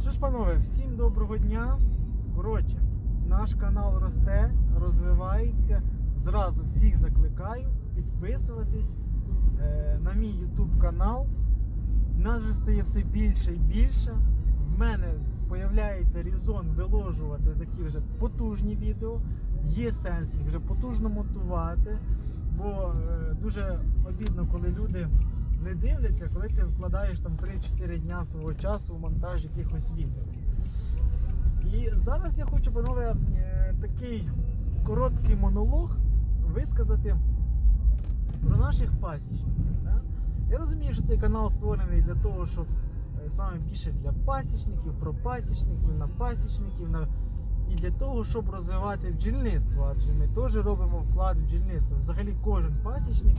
Що ж, панове, всім доброго дня. Коротше, наш канал росте, розвивається. Зразу всіх закликаю підписуватись е, на мій YouTube канал. Нас вже стає все більше і більше. В мене з'являється різон виложувати такі вже потужні відео. Є сенс їх вже потужно монтувати. Бо е, дуже обідно, коли люди не дивляться, коли ти вкладаєш там 3-4 дня свого часу в монтаж якихось відео. І зараз я хочу, панове, е, такий короткий монолог висказати про наших пасічників. Я розумію, що цей канал створений для того, щоб е, саме більше для пасічників, про пасічників, на пасічників, на... і для того, щоб розвивати бджільництво. Адже ми теж робимо вклад в бджільництво. Взагалі кожен пасічник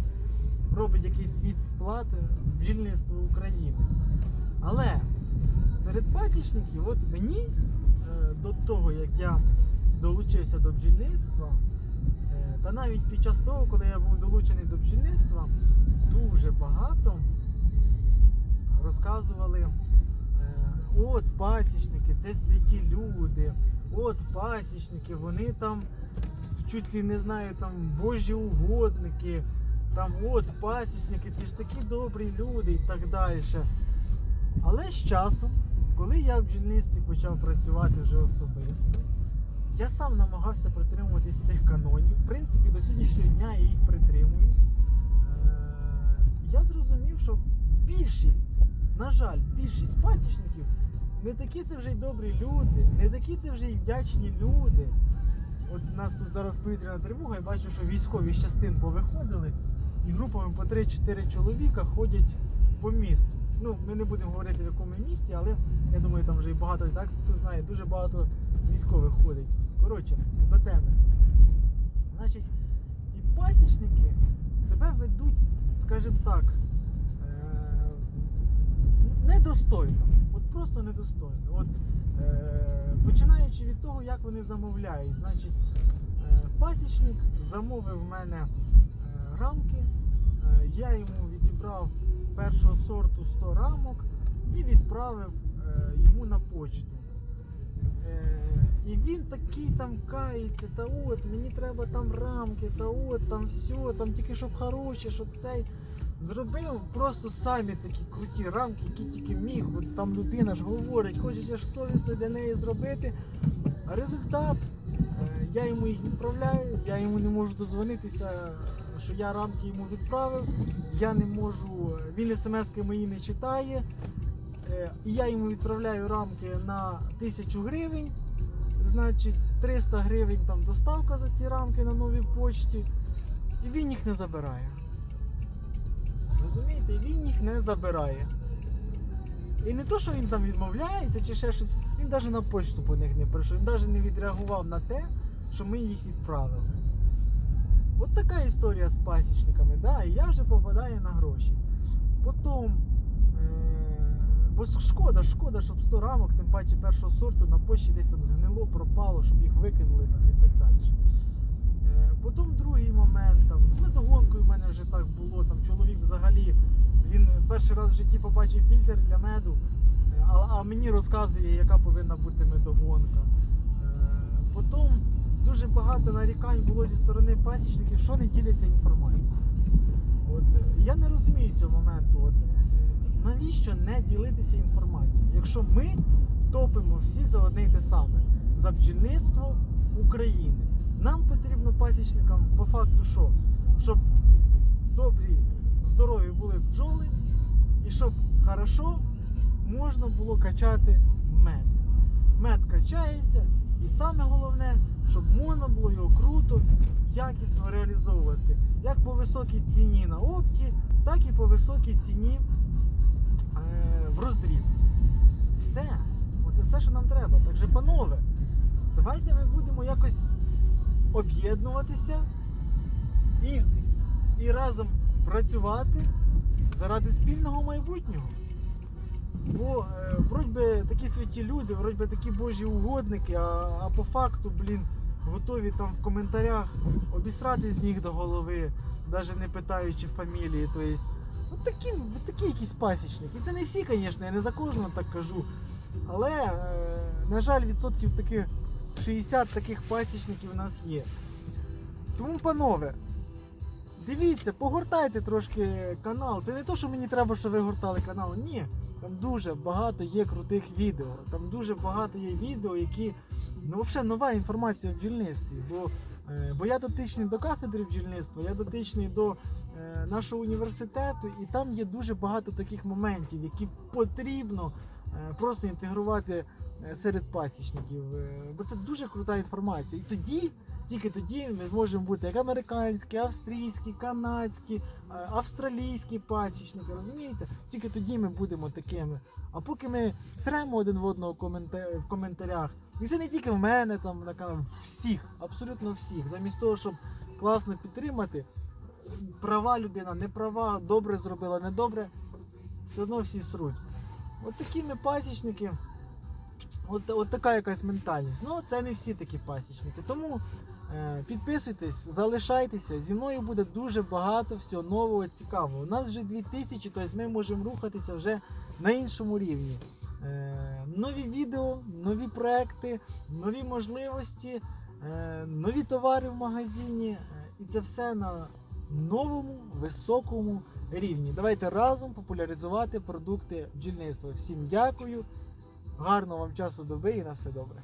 робить якийсь свій вклад в бджільництво України. Але серед пасічників, от мені е, до того, як я долучився до бджільництва, е, та навіть під час того, коли я був долучений до бджільництва, дуже багато розказували. е, От пасічники, це святі люди, от пасічники, вони там чуть ли не знаю, там божі угодники, там от пасічники, ті ж такі добрі люди і так далі. Але з часом, коли я в бджільництві почав працювати вже особисто, я сам намагався притримуватись цих канонів. В принципі, до сьогоднішнього дня я їх притримуюсь. Е, Я зрозумів, що більшість, на жаль, більшість пасічників не такі це вже й добрі люди, не такі це вже й вдячні люди. От у нас тут зараз повітряна тривога, я бачу, що військові з частин повиходили і групами по 3-4 чоловіка ходять по місту. Ну, ми не будемо говорити в якому місті, але я думаю, там вже і багато так хто знає, дуже багато військових ходить. Коротше, до теми. Значить, і пасічники себе ведуть, скажімо так, е, недостойно. Просто недостойно. От, е, починаючи від того, як вони замовляють. Значить, е, пасічник замовив в мене е, рамки, е, я йому відібрав першого сорту 100 рамок і відправив е, йому на почту. Е, І він такий там кається, та от мені треба там рамки, та от там все, там тільки щоб хороші, щоб цей. Зробив просто самі такі круті рамки, які тільки міг. От там людина ж говорить, хочеться ж совісно для неї зробити. А результат, е, я йому їх відправляю, я йому не можу дозвонитися, що я рамки йому відправив. Я не можу, він смски мої не читає. Е, І я йому відправляю рамки на 1000 гривень. Значить, 300 гривень там доставка за ці рамки на новій почті. І він їх не забирає. Розумієте, він їх не забирає. І не то, що він там відмовляється чи ще щось, він навіть на почту по них не прийшов, він навіть не відреагував на те, що ми їх відправили. От така історія з пасічниками, да, і я вже попадаю на гроші. Потім, е, бо шкода, шкода, щоб 100 рамок, тим паче першого сорту на почті десь там згнило, пропало, щоб їх викинули там і так далі. Потім другий момент, там, з медогонкою в мене вже так було. Там чоловік взагалі він перший раз в житті побачив фільтр для меду, е, а, а мені розказує, яка повинна бути медогонка. Е, Потім дуже багато нарікань було зі сторони пасічників, що не діляться інформацією. Е, я не розумію цього моменту. От, навіщо не ділитися інформацією? Якщо ми топимо всі за одне й те саме за бджільництво України. Нам потрібно пасічникам по факту що? Щоб добрі, здорові були бджоли, і щоб хорошо можна було качати мед. Мед качається, і саме головне, щоб можна було його круто, якісно реалізовувати. Як по високій ціні на опті, так і по високій ціні е, в роздріб. Все. Оце все, що нам треба. Так же, панове, давайте ми будемо якось об'єднуватися і, і разом працювати заради спільного майбутнього. Бо е, вроді такі святі люди, вроді такі божі угодники, а, а по факту, блін, готові там в коментарях обісрати з ніг до голови, навіть не питаючи фамілії. Тобто, от такі, от такі якісь пасічники. Це не всі, звісно, я не за кожного так кажу. Але, е, на жаль, відсотків таких 60 таких пасічників у нас є. Тому, панове, дивіться, погортайте трошки канал. Це не то, що мені треба, щоб ви гортали канал. Ні. Там дуже багато є крутих відео. Там дуже багато є відео, які. Ну, взагалі нова інформація в бджільництві. Бо, е, бо я дотичний до кафедри бджільництва, я дотичний до е, нашого університету, і там є дуже багато таких моментів, які потрібно просто інтегрувати е, серед пасічників. Е, бо це дуже крута інформація. І тоді, тільки тоді ми зможемо бути як американські, австрійські, канадські, е, австралійські пасічники, розумієте? Тільки тоді ми будемо такими. А поки ми сремо один в одного в коментарях, і це не тільки в мене там на каналі, всіх, абсолютно всіх, замість того, щоб класно підтримати, права людина, не права, добре зробила, не добре, все одно всі сруть. От такі ми пасічники. От, от така якась ментальність. Ну, це не всі такі пасічники. Тому е, підписуйтесь, залишайтеся. Зі мною буде дуже багато всього нового, цікавого. У нас вже 2000, тобто ми можемо рухатися вже на іншому рівні. Е, нові відео, нові проекти, нові можливості, е, нові товари в магазині. Е, і це все на новому високому рівні. Давайте разом популяризувати продукти бджільництва. Всім дякую. Гарного вам часу доби і на все добре.